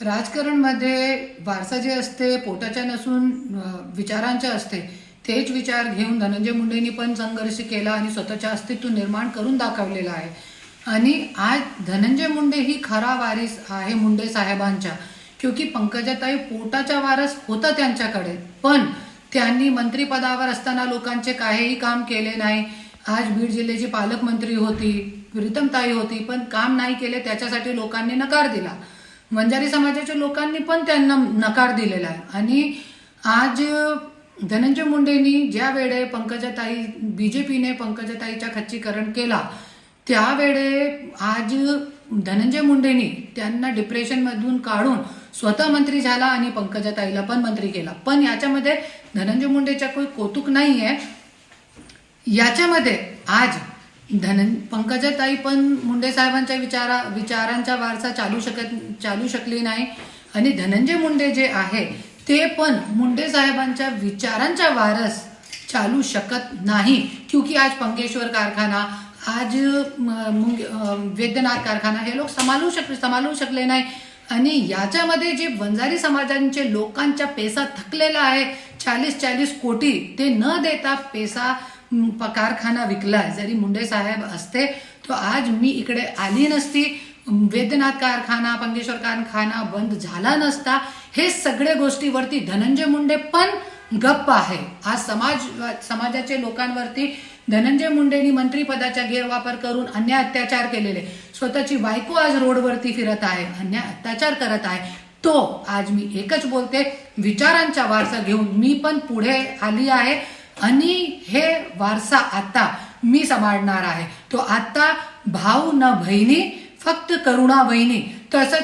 राजकारणमध्ये वारसा जे असते पोटाच्या नसून विचारांच्या असते तेच विचार घेऊन धनंजय मुंडेंनी पण संघर्ष केला आणि स्वतःच्या अस्तित्व निर्माण करून दाखवलेलं आहे. आणि आज धनंजय मुंडे ही खरा वारीस आहे मुंडे साहेबांच्या. क्योंकि पंकजाताई पोटाच्या वारस होता त्यांच्याकडे पण त्यांनी मंत्रिपदावर असताना लोकांचे काहीही काम केले नाही. आज बीड जिल्ह्याची पालकमंत्री होती प्रीतमताई होती पण काम नाही केले त्याच्यासाठी लोकांनी नकार दिला. वंजारी समाजाच्या लोकांनी पण त्यांना नकार दिलेला आहे. आणि आज धनंजय मुंडेंनी ज्या वेळे पंकजाताई बीजेपीने पंकजाताईच्या खच्चीकरण केला त्यावेळे आज धनंजय मुंडेंनी त्यांना डिप्रेशनमधून काढून स्वतः मंत्री झाला आणि पंकजाताईला पण मंत्री केला. पण याच्यामध्ये धनंजय मुंडेच्या काही कौतुक नाही आहे याच्यामध्ये आज धन पंकजाताई पण मुंडे साहेबांच्या विचारा विचारांचा वारसा चालू शकत चालू शकली नाही. आणि धनंजय मुंडे जे आहे ते पण मुंडे साहेबांच्या विचारांचा वारस चालू शकत नाही. क्योंकि आज पंकेश्वर कारखाना आज वेदनाथ मुंग वैद्यनाथ कारखाना हे लोक सांभाळू शक सांभाळू शकले नाही. आणि याच्यामध्ये जे वंजारी समाजांचे लोकांचा पैसा थकलेला आहे चाळीस चाळीस कोटी ते न देता पैसा कारखाना विकला जरी मुंडे साहेब असते तो आज मी इकडे आली नसती. वैद्यनाथ कारखाना पंकेश्वर कारखाना बंद झाला नसता. हे सगळे गोष्टीवरती धनंजय मुंडे पण गप्प आहे. आज समाज समाजाचे लोकांवरती धनंजय मुंडेंनी मंत्रीपदाचा गैरवापर करून अन्याय अत्याचार केलेले. स्वतःची बायको आज रोडवरती फिरत आहे अन्याय अत्याचार करत आहे. तो आज मी एकच बोलते विचारांचा वारसा घेऊन मी पण पुढे आली आहे. आणि हे वारसा आता मी सांभाळणार आहे. तो आता भाऊ न बहिणी फक्त करुणा बहिणी. तसंच